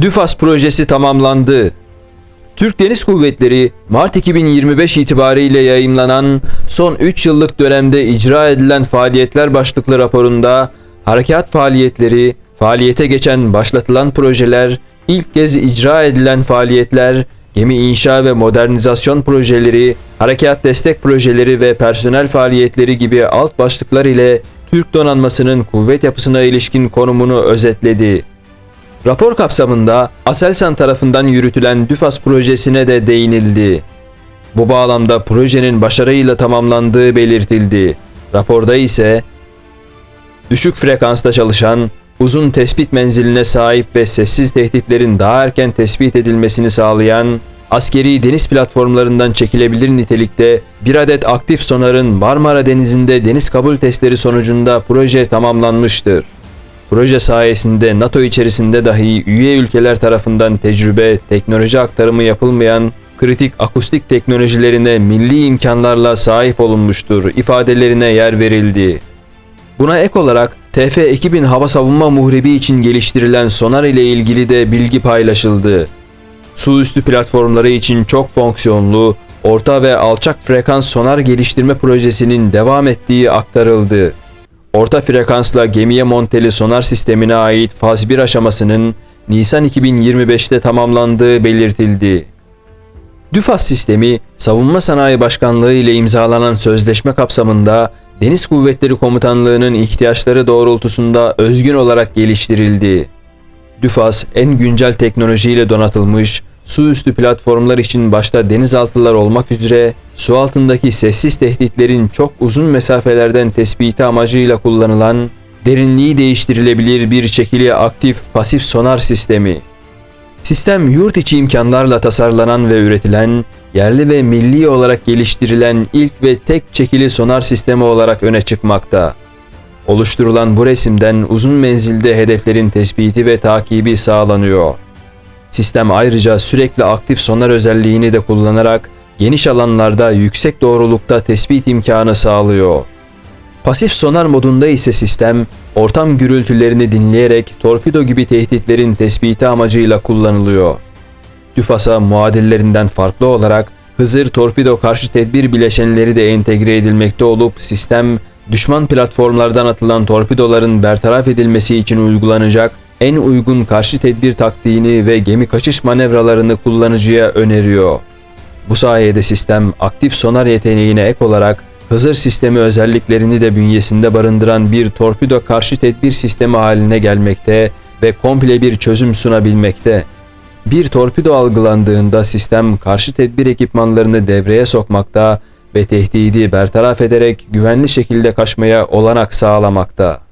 DÜFAS projesi tamamlandı. Türk Deniz Kuvvetleri Mart 2025 itibariyle yayımlanan son 3 yıllık dönemde icra edilen faaliyetler başlıklı raporunda harekat faaliyetleri, faaliyete geçen başlatılan projeler, ilk kez icra edilen faaliyetler, gemi inşa ve modernizasyon projeleri, harekat destek projeleri ve personel faaliyetleri gibi alt başlıklar ile Türk donanmasının kuvvet yapısına ilişkin konumunu özetledi. Rapor kapsamında Aselsan tarafından yürütülen DÜFAS projesine de değinildi. Bu bağlamda projenin başarıyla tamamlandığı belirtildi. Raporda ise düşük frekansta çalışan, uzun tespit menziline sahip ve sessiz tehditlerin daha erken tespit edilmesini sağlayan, askeri deniz platformlarından çekilebilir nitelikte bir adet aktif sonarın Marmara Denizi'nde deniz kabul testleri sonucunda proje tamamlanmıştır. Proje sayesinde NATO içerisinde dahi üye ülkeler tarafından tecrübe, teknoloji aktarımı yapılmayan kritik akustik teknolojilerine milli imkanlarla sahip olunmuştur ifadelerine yer verildi. Buna ek olarak TF-2000 hava savunma muhrebi için geliştirilen sonar ile ilgili de bilgi paylaşıldı. Su üstü platformları için çok fonksiyonlu, orta ve alçak frekans sonar geliştirme projesinin devam ettiği aktarıldı. Orta frekansla gemiye monteli sonar sistemine ait faz 1 aşamasının Nisan 2025'te tamamlandığı belirtildi. DÜFAS sistemi, Savunma Sanayi Başkanlığı ile imzalanan sözleşme kapsamında Deniz Kuvvetleri Komutanlığı'nın ihtiyaçları doğrultusunda özgün olarak geliştirildi. DÜFAS, en güncel teknolojiyle donatılmış, su üstü platformlar için başta denizaltılar olmak üzere su altındaki sessiz tehditlerin çok uzun mesafelerden tespiti amacıyla kullanılan derinliği değiştirilebilir bir çekili aktif pasif sonar sistemi. Sistem yurt içi imkanlarla tasarlanan ve üretilen, yerli ve milli olarak geliştirilen ilk ve tek çekili sonar sistemi olarak öne çıkmakta. Oluşturulan bu resimden uzun menzilde hedeflerin tespiti ve takibi sağlanıyor. Sistem ayrıca sürekli aktif sonar özelliğini de kullanarak geniş alanlarda yüksek doğrulukta tespit imkanı sağlıyor. Pasif sonar modunda ise sistem ortam gürültülerini dinleyerek torpido gibi tehditlerin tespiti amacıyla kullanılıyor. TÜFAS'a muadillerinden farklı olarak Hızır torpido karşı tedbir bileşenleri de entegre edilmekte olup sistem düşman platformlardan atılan torpidoların bertaraf edilmesi için uygulanacak en uygun karşı tedbir taktiğini ve gemi kaçış manevralarını kullanıcıya öneriyor. Bu sayede sistem aktif sonar yeteneğine ek olarak Hızır sistemi özelliklerini de bünyesinde barındıran bir torpido karşı tedbir sistemi haline gelmekte ve komple bir çözüm sunabilmekte. Bir torpido algılandığında sistem karşı tedbir ekipmanlarını devreye sokmakta ve tehdidi bertaraf ederek güvenli şekilde kaçmaya olanak sağlamakta.